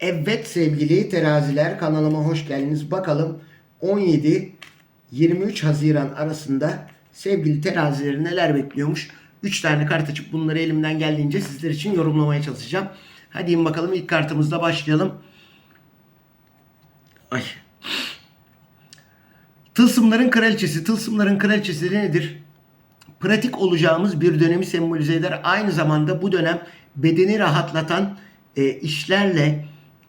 Evet sevgili teraziler kanalıma hoş geldiniz. Bakalım 17-23 Haziran arasında sevgili terazileri neler bekliyormuş. 3 tane kart açıp bunları elimden geldiğince sizler için yorumlamaya çalışacağım. Hadi in bakalım ilk kartımızla başlayalım. Ay. Tılsımların kraliçesi. Tılsımların kraliçesi nedir? pratik olacağımız bir dönemi sembolize eder. Aynı zamanda bu dönem bedeni rahatlatan e, işlerle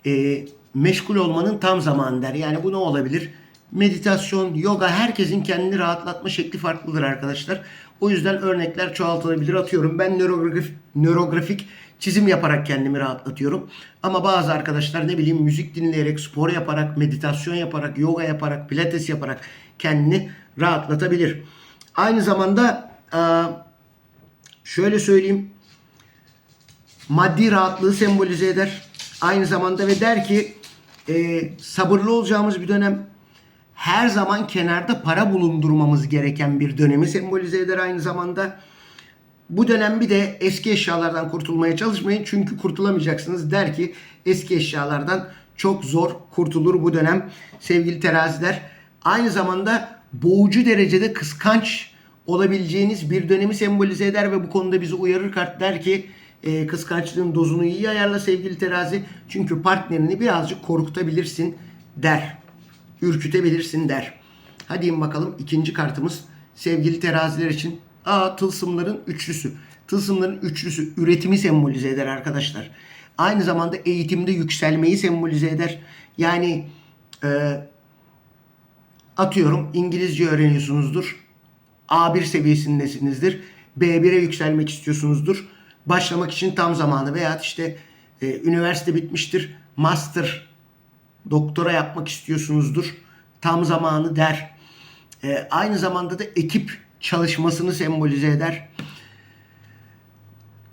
e, meşgul olmanın tam zamanı der. Yani bu ne olabilir? Meditasyon, yoga herkesin kendini rahatlatma şekli farklıdır arkadaşlar. O yüzden örnekler çoğaltılabilir. Atıyorum ben nörografik, nörografik çizim yaparak kendimi rahatlatıyorum. Ama bazı arkadaşlar ne bileyim müzik dinleyerek, spor yaparak, meditasyon yaparak, yoga yaparak, pilates yaparak kendini rahatlatabilir. Aynı zamanda eee, şöyle söyleyeyim maddi rahatlığı sembolize eder. Aynı zamanda ve der ki e, sabırlı olacağımız bir dönem her zaman kenarda para bulundurmamız gereken bir dönemi sembolize eder aynı zamanda. Bu dönem bir de eski eşyalardan kurtulmaya çalışmayın çünkü kurtulamayacaksınız. Der ki eski eşyalardan çok zor kurtulur bu dönem sevgili teraziler. Aynı zamanda boğucu derecede kıskanç olabileceğiniz bir dönemi sembolize eder ve bu konuda bizi uyarır kart der ki e, kıskançlığın dozunu iyi ayarla sevgili terazi. Çünkü partnerini birazcık korkutabilirsin der. Ürkütebilirsin der. Hadi bakalım ikinci kartımız sevgili teraziler için. Aa tılsımların üçlüsü. Tılsımların üçlüsü üretimi sembolize eder arkadaşlar. Aynı zamanda eğitimde yükselmeyi sembolize eder. Yani e, atıyorum İngilizce öğreniyorsunuzdur. A1 seviyesindesinizdir. B1'e yükselmek istiyorsunuzdur. Başlamak için tam zamanı veya işte e, üniversite bitmiştir. Master, doktora yapmak istiyorsunuzdur. Tam zamanı der. E, aynı zamanda da ekip çalışmasını sembolize eder.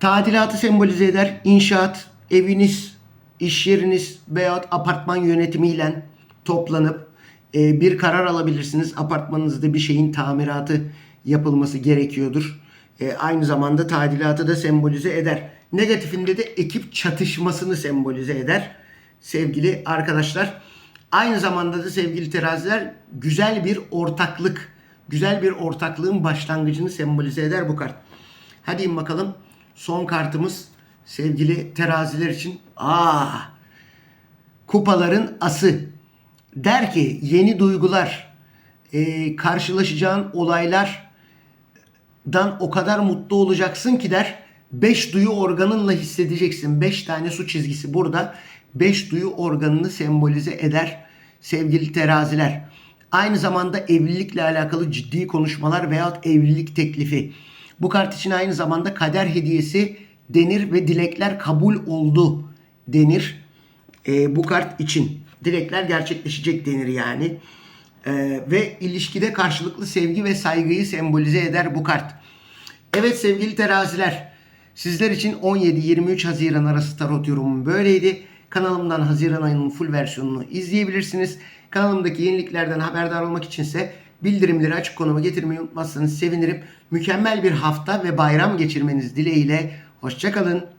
Tadilatı sembolize eder. İnşaat, eviniz, iş yeriniz veyahut apartman yönetimiyle toplanıp e, bir karar alabilirsiniz. Apartmanınızda bir şeyin tamiratı yapılması gerekiyordur. E, aynı zamanda tadilatı da sembolize eder. Negatifinde de ekip çatışmasını sembolize eder. Sevgili arkadaşlar. Aynı zamanda da sevgili teraziler güzel bir ortaklık, güzel bir ortaklığın başlangıcını sembolize eder bu kart. Hadi bakalım. Son kartımız sevgili teraziler için. Aa, kupaların ası. Der ki yeni duygular, e, karşılaşacağın olaylardan o kadar mutlu olacaksın ki der. 5 duyu organınla hissedeceksin. 5 tane su çizgisi burada. 5 duyu organını sembolize eder sevgili teraziler. Aynı zamanda evlilikle alakalı ciddi konuşmalar veyahut evlilik teklifi. Bu kart için aynı zamanda kader hediyesi denir ve dilekler kabul oldu denir. E, bu kart için dilekler gerçekleşecek denir yani. E, ve ilişkide karşılıklı sevgi ve saygıyı sembolize eder bu kart. Evet sevgili teraziler sizler için 17-23 Haziran arası tarot yorumum böyleydi. Kanalımdan Haziran ayının full versiyonunu izleyebilirsiniz. Kanalımdaki yeniliklerden haberdar olmak içinse bildirimleri açık konuma getirmeyi unutmazsanız sevinirim. Mükemmel bir hafta ve bayram geçirmeniz dileğiyle. Hoşçakalın.